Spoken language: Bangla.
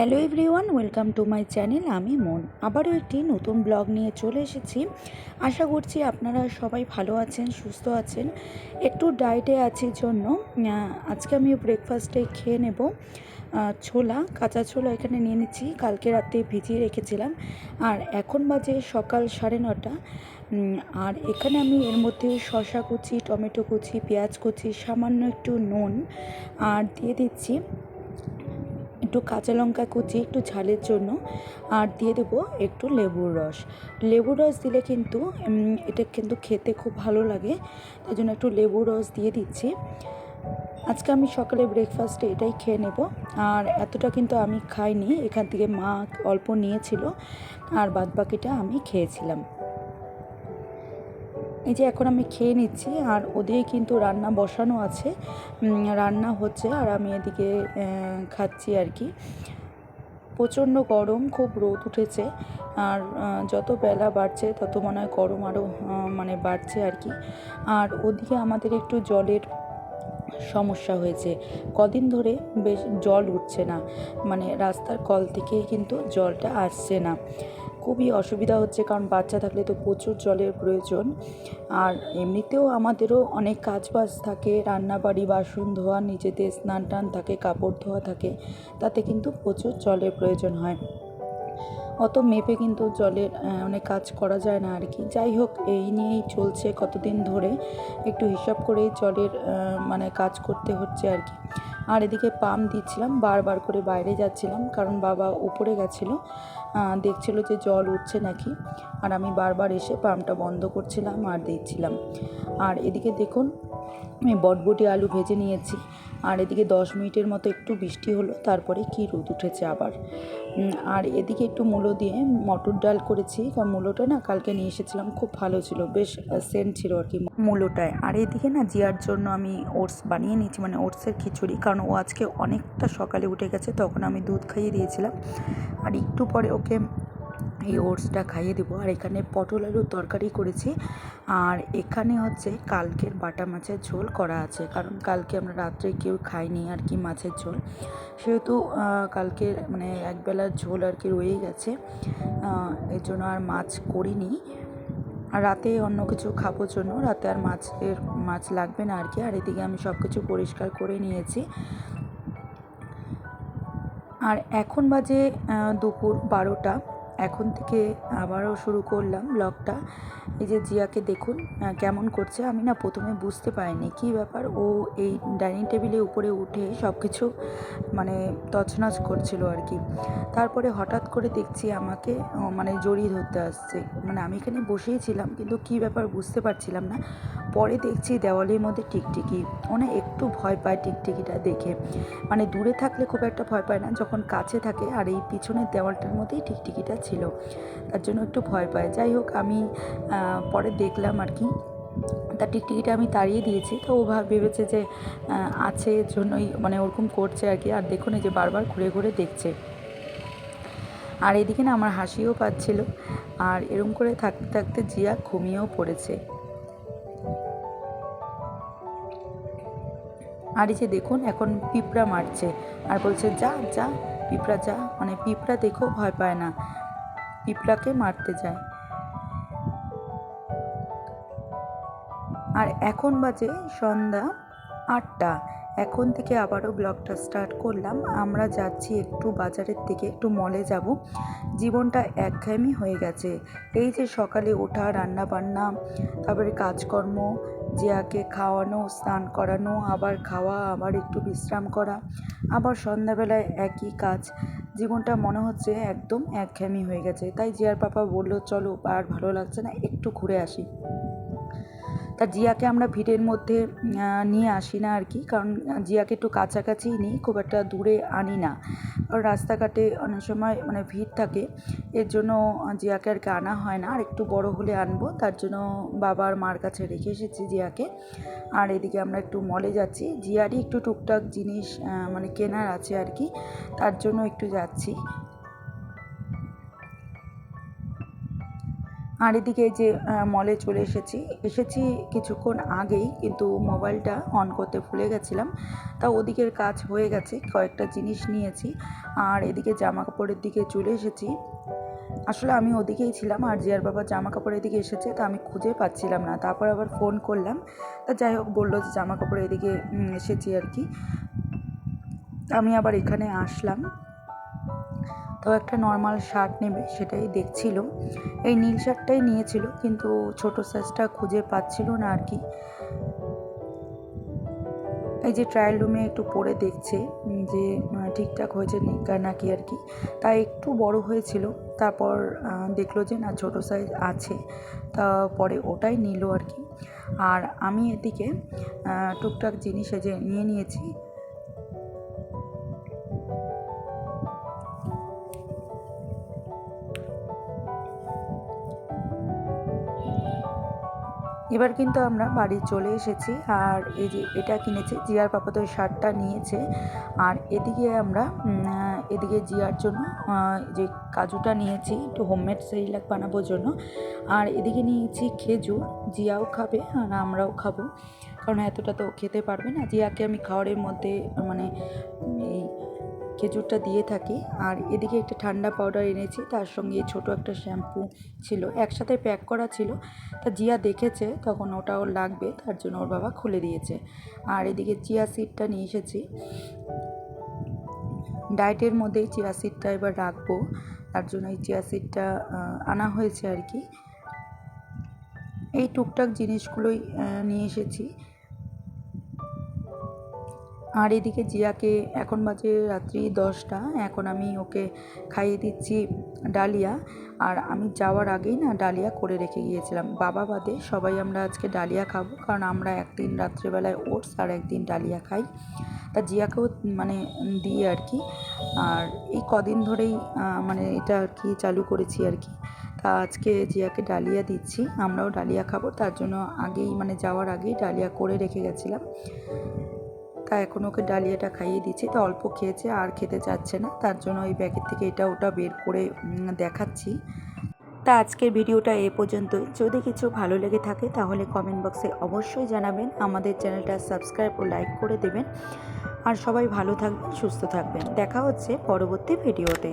Hello everyone, welcome to my channel, আমি মন। আবারও একটি নতুন ব্লগ নিয়ে চলে এসেছি। আশা করছি আপনারা সবাই ভালো আছেন, সুস্থ আছেন। একটু ডায়েটে আছি জন্য। আজকে আমি ব্রেকফাস্টে খেয়ে নেব ছোলা, কাঁচা ছোলা এখানে নিয়ে নিচ্ছি। কালকে রাতে ভিজিয়ে রেখেছিলাম। আর এখন বাজে সকাল সাড়ে নটা। আর এখানে আমি এর মধ্যে শসা কুচি, টমেটো কুচি, পেঁয়াজ কুচি, সামান্য একটু নুন, আর দিয়ে দিচ্ছি। একটু কাঁচা লঙ্কা কুচি, একটু ঝালের জন্য, আর দিয়ে দেবো একটু লেবুর রস। লেবুর রস দিলে কিন্তু এটা কিন্তু খেতে খুব ভালো লাগে, তাই জন্য একটু লেবুর রস দিয়ে দিচ্ছি। আজকে আমি সকালে ব্রেকফাস্টে এটাই খেয়ে নেব। আর এতটা কিন্তু আমি খাইনি, এখান থেকে মা অল্প নিয়েছিল, আর বাদ বাকিটা আমি খেয়েছিলাম। এই যে এখন আমি খেয়ে নিচ্ছি, আর ওদিকে কিন্তু রান্না বসানো আছে। রান্না হচ্ছে, আর আমি এদিকে খাচ্ছি আর কি। প্রচণ্ড গরম, খুব রোদ উঠেছে, আর যত বেলা বাড়ছে, তত মনে হয় গরম আরও মানে বাড়ছে আর কি। আর ওদিকে আমাদের একটু জলের সমস্যা হয়েছে। কদিন ধরে বেশ জল উঠছে না মানে রাস্তার কল থেকে কিন্তু জলটা আসছে না। খুবই অসুবিধা হচ্ছে কারণ বাচ্চা থাকলে তো প্রচুর জলের প্রয়োজন। আর এমনিতেও আমাদেরও অনেক কাজ বাজ থাকে, রান্নাবাড়ি, বাসন ধোয়া, নিজেদের স্নান টান থাকে, কাপড় ধোয়া থাকে, তাতে কিন্তু প্রচুর জলের প্রয়োজন হয়। অত মেপে কিন্তু জলের অনেক কাজ করা যায় না আর কি যাই হোক, এই নিয়েই চলছে কতদিন ধরে একটু হিসাব করেই জলের মানে কাজ করতে হচ্ছে আর কি আর এদিকে পাম দিচ্ছিলাম, বারবার করে বাইরে যাচ্ছিলাম কারণ বাবা উপরে গেছিল দেখছিলো যে জল উঠছে নাকি। আর আমি বারবার এসে পাম্পটা বন্ধ করছিলাম আর দিচ্ছিলাম আর এদিকে দেখুন, আমি বটবটি আলু ভেজে নিয়েছি। আর এদিকে দশ মিনিটের মতো একটু বৃষ্টি হলো, তারপরে কি রোদ উঠেছে আবার। আর এদিকে একটু মূলো দিয়ে মটর ডাল করেছি, কারণ মূলোটা না কালকে নিয়ে এসেছিলাম, খুব ভালো ছিল, বেশ সেন্ট ছিল আর কি মূলোটায়। আর এদিকে না জিয়ার জন্য আমি ওটস বানিয়ে নিয়েছি মানে ওটসের খিচুড়ি, কারণ ও আজকে অনেকটা সকালে উঠে গেছে, তখন আমি দুধ খাইয়ে দিয়েছিলাম। আর একটু পরে ওকে এই ওটসটা খাইয়ে দেবো। আর এখানে পটল আলুর তরকারি করেছি। আর এখানে হচ্ছে কালকের বাটা মাছের ঝোল করা আছে। কারণ কালকে আমরা রাত্রে কেউ খাইনি আর কি মাছের ঝোল। সেহেতু কালকের মানে একবেলার ঝোল আর কি রয়েই গেছে। এর জন্য আর মাছ করিনি। আর রাতে অন্য কিছু খাব জন্য। রাতে আর মাছের, মাছ লাগবে না আর কি। আর এদিকে আমি সব কিছু পরিষ্কার করে নিয়েছি। আর এখন বাজে দুপুর বারোটা। এখন থেকে আবারও শুরু করলাম ব্লগটা এই যে জিয়াকে দেখুন কেমন করছে আমি না প্রথমে বুঝতে পারিনি। কী ব্যাপার? ও এই ডাইনিং টেবিলে উপরে উঠে সব কিছু মানে তছনছ করছিল আর কি। তারপরে হঠাৎ করে দেখছি আমাকে মানে জড়িয়ে ধরতে আসছে। মানে আমি এখানে বসেই ছিলাম, কিন্তু কী ব্যাপার বুঝতে পারছিলাম না। পরে দেখছি দেওয়ালের মধ্যে টিকটিকি। ও না একটু ভয় পায় টিকটিকিটা দেখে। মানে দূরে থাকলে খুব একটা ভয় পায় না, যখন কাছে থাকে আর এই পিছনের দেওয়ালটার মধ্যেই টিকটিকিটা ছিল। তার জন্য একটু ভয় পায়। যাই হোক, আমি পরে দেখলাম আর কি। তার টিকটিকিটা আমি তাড়িয়ে দিয়েছি। তো ও ভাব ভেবেছে যে আছে জন্যই মানে ওরকম করছে আর কি। আর দেখুন এই যে বারবার ঘুরে ঘুরে দেখছে। আর এদিকে না আমার হাসিও পাচ্ছিল। আর এরম করে থাকতে থাকতে জিয়া ঘুমিয়েও পড়েছে। আর এই যে দেখুন, এখন পিঁপড়া মারছে। আর বলছে, যা যা, পিঁপড়া, যা। মানে পিঁপড়া দেখেও ভয় পায় না। পিঁপড়াকে মারতে যায়। আর এখন বাজে সন্ধ্যা। আটটা। এখন থেকে আবারও ব্লগটা স্টার্ট করলাম। আমরা যাচ্ছি একটু বাজারের থেকে একটু মলে যাব। জীবনটা একঘেয়েমি হয়ে গেছে। এই যে সকালে ওঠা রান্না বান্না তারপরে কাজকর্ম, জিয়াকে খাওয়ানো, স্নান করানো, আবার খাওয়া, আবার একটু বিশ্রাম করা, আবার সন্ধ্যাবেলায় একই কাজ। জীবনটা মনে হচ্ছে একদম একঘেয়েমি হয়ে গেছে। তাই জিয়ার পাপা বলল, চলো, আর ভালো লাগছে না, একটু ঘুরে আসি। তা জিয়াকে আমরা ভিড়ের মধ্যে নিয়ে আসি না আর কি। কারণ জিয়াকে একটু কাছাকাছিই নিই, খুব একটা দূরে আনি না। কারণ রাস্তাঘাটে অনেক সময় মানে ভিড় থাকে। এর জন্য জিয়াকে আর কি আনা হয় না। আর একটু বড় হলে আনব। তার জন্য বাবার মার কাছে রেখে এসেছি জিয়াকে। আর এদিকে আমরা একটু মলে যাচ্ছি। জিয়ারই একটু টুকটাক জিনিস মানে কেনার আছে আর কি। তার জন্য একটু যাচ্ছি। আর এদিকে যে মলে চলে এসেছি। এসেছি কিছুক্ষণ আগেই, কিন্তু মোবাইলটা অন করতে ভুলে গেছিলাম। তা ওদিকের কাজ হয়ে গেছে, কয়েকটা জিনিস নিয়েছি। আর এদিকে জামা কাপড়ের দিকে চলে এসেছি। আসলে আমি ওদিকেই ছিলাম, আর জিয়ার বাবা জামা কাপড় এদিকে এসেছে, তা আমি খুঁজে পাচ্ছিলাম না। তারপর আবার ফোন করলাম। তা যাই হোক, বলল যে জামা কাপড় এদিকে এসেছি আর কি। আমি আবার এখানে আসলাম। তো একটা নর্মাল শার্ট নেবে, সেটাই দেখছিল। এই নীল শার্টটাই নিয়েছিল, কিন্তু ছোট সাইজটা খুঁজে পাচ্ছিল না আর কি। এই যে ট্রায়াল রুমে একটু পরে দেখছে, যে ঠিকঠাক হয়েছে নাকি আর কি। তাই একটু বড় হয়েছিল, তারপর দেখল যে, না, ছোট সাইজ আছে। তা পরে ওটাই নিল আর কি। আর আমি এদিকে টুকটাক জিনিস যে নিয়ে নিয়েছি এবার কিন্তু আমরা বাড়ি চলে এসেছি। আর এই যে এটা কিনেছে, জিয়ার পাপা তো শার্টটা নিয়েছে। আর এদিকে আমরা এদিকে জিয়ার জন্য যে কাজুটা নিয়েছি, একটু হোমমেড সেরিলাক বানাবোর জন্য। আর এদিকে নিয়েছি খেজুর, জিয়াও খাবে আর আমরাও খাব। কারণ এতটা তো খেতে পারবে না। জিয়াকে আমি খাওয়ারের মধ্যে মানে এই খেজুরটা দিয়ে থাকি। আর এদিকে একটা ঠান্ডা পাউডার এনেছি, তার সঙ্গে ছোট একটা শ্যাম্পু ছিল। একসাথে প্যাক করা ছিল। তা জিয়া দেখেছে, তখন ওটা ওর লাগবে, তার জন্য ওর বাবা খুলে দিয়েছে। আর এদিকে চিয়া সিডটা নিয়ে এসেছি। ডায়েটের মধ্যেই চিয়া সিডটা এবার রাখব। তার জন্য এই চিয়া সিডটা আনা হয়েছে আর কি। এই টুকটাক জিনিসগুলোই নিয়ে এসেছি। আর এদিকে জিয়াকে এখন বাজে রাত্রি দশটা, এখন আমি ওকে খাইয়ে দিচ্ছি ডালিয়া। আর আমি যাওয়ার আগেই না ডালিয়া করে রেখে গিয়েছিলাম। বাবা বাদে সবাই আমরা আজকে ডালিয়া খাব, কারণ আমরা একদিন রাত্রেবেলায় ওটস আর একদিন ডালিয়া খাই। তা জিয়াকেও মানে দিই আর কি। আর এই কদিন ধরেই মানে এটা আর কি চালু করেছি আর কি। তা আজকে জিয়াকে ডালিয়া দিচ্ছি, আমরাও ডালিয়া খাব। তার জন্য আগেই মানে যাওয়ার আগেই ডালিয়া করে রেখে গেছিলাম। তা এখন ওকে ডালিয়াটা খাইয়ে দিচ্ছি। তা অল্প খেয়েছে, আর খেতে চাচ্ছে না। তার জন্য ওই ব্যাগের থেকে এটা ওটা বের করে দেখাচ্ছি। তা আজকের ভিডিওটা এ পর্যন্ত। যদি কিছু ভালো লেগে থাকে, তাহলে কমেন্ট বক্সে অবশ্যই জানাবেন। আমাদের চ্যানেলটা সাবস্ক্রাইব ও লাইক করে দেবেন। আর সবাই ভালো থাকবেন, সুস্থ থাকবেন। দেখা হচ্ছে পরবর্তী ভিডিওতে।